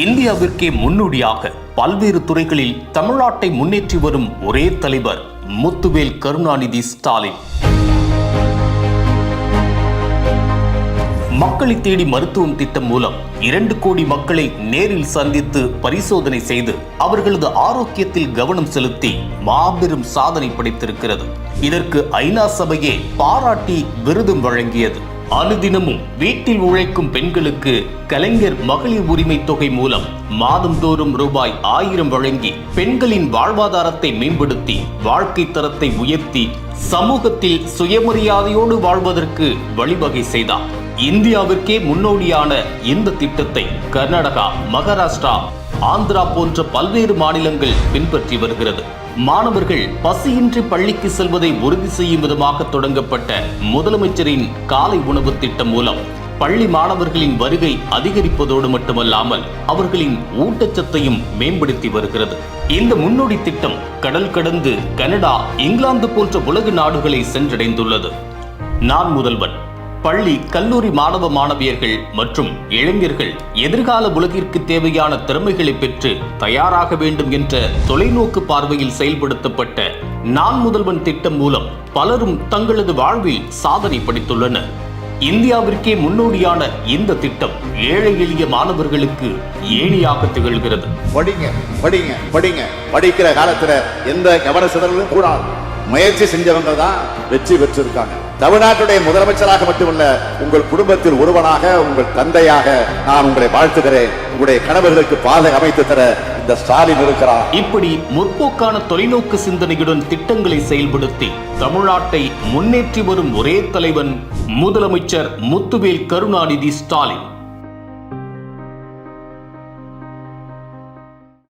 இந்தியாவிற்கே முன்னோடியாக பல்வேறு துறைகளில் தமிழ்நாட்டை முன்னேற்றி வரும் ஒரே தலைவர் முத்துவேல் கருணாநிதி ஸ்டாலின். மக்களை தேடி மருத்துவம் திட்டம் மூலம் இரண்டு கோடி மக்களை நேரில் சந்தித்து பரிசோதனை செய்து அவர்களது ஆரோக்கியத்தில் கவனம் செலுத்தி மாபெரும் சாதனை படைத்திருக்கிறது. இதற்கு ஐநா சபையே பாராட்டி விருதும் வழங்கியது. அனுதினமும் வீட்டில் உழைக்கும் பெண்களுக்கு கலைஞர் மகளிர் உரிமை தொகை மூலம் மாதந்தோறும் ரூபாய் ஆயிரம் வழங்கி பெண்களின் வாழ்வாதாரத்தை மேம்படுத்தி வாழ்க்கை தரத்தை உயர்த்தி சமூகத்தில் சுயமரியாதையோடு வாழ்வதற்கு வழிவகை செய்தார். இந்தியாவிற்கே முன்னோடியான இந்த திட்டத்தை கர்நாடகா மகாராஷ்டிரா ஆந்திரா போன்ற பல்வேறு மாநிலங்கள் பின்பற்றி வருகிறது. மாணவர்கள் பசியின்றி பள்ளிக்கு செல்வதை உறுதி செய்யும் விதமாக தொடங்கப்பட்ட முதலமைச்சரின் காலை உணவு திட்டம் மூலம் பள்ளி மாணவர்களின் வருகை அதிகரிப்பதோடு மட்டுமல்லாமல் அவர்களின் ஊட்டச்சத்தையும் மேம்படுத்தி வருகிறது. இந்த முன்னோடி திட்டம் கடல் கடந்து கனடா இங்கிலாந்து போன்ற உலக நாடுகளை சென்றடைந்துள்ளது. நான் முதல்வன். பள்ளி கல்லூரி மாணவ மாணவியர்கள் மற்றும் இளைஞர்கள் எதிர்கால உலகிற்கு தேவையான திறமைகளை பெற்று தயாராக வேண்டும் என்ற தொலைநோக்கு பார்வையில் செயல்படுத்தப்பட்ட நான் முதல்வன் திட்டம் மூலம் பலரும் தங்களது வாழ்வில் சாதனை படைத்துள்ளனர். இந்தியாவிற்கே முன்னோடியான இந்த திட்டம் ஏழை எளிய மாணவர்களுக்கு ஏணியாக திகழ்கிறது. படிங்க படிங்க படிங்க. படிக்கிற காலத்துல எந்த கவன சிதறலும் கூடாது. முயற்சி செஞ்சவங்க தான் வெற்றி பெற்றிருக்காங்க. தமிழ்நாட்டுடைய முதலமைச்சராக மட்டுமல்ல உங்கள் குடும்பத்தில் ஒருவனாக உங்கள் தந்தையாக நான் உங்களை வாழ்த்துகிறேன். உங்களுடைய கனவுகளுக்கு பாதை அமைத்து தர இந்த ஸ்டாலின் இருக்கிறார். இப்படி முற்போக்கான தொலைநோக்கு சிந்தனையுடன் திட்டங்களை செயல்படுத்தி தமிழ்நாட்டை முன்னேற்றி வரும் ஒரே தலைவன் முதலமைச்சர் முத்துவேல் கருணாநிதி ஸ்டாலின்.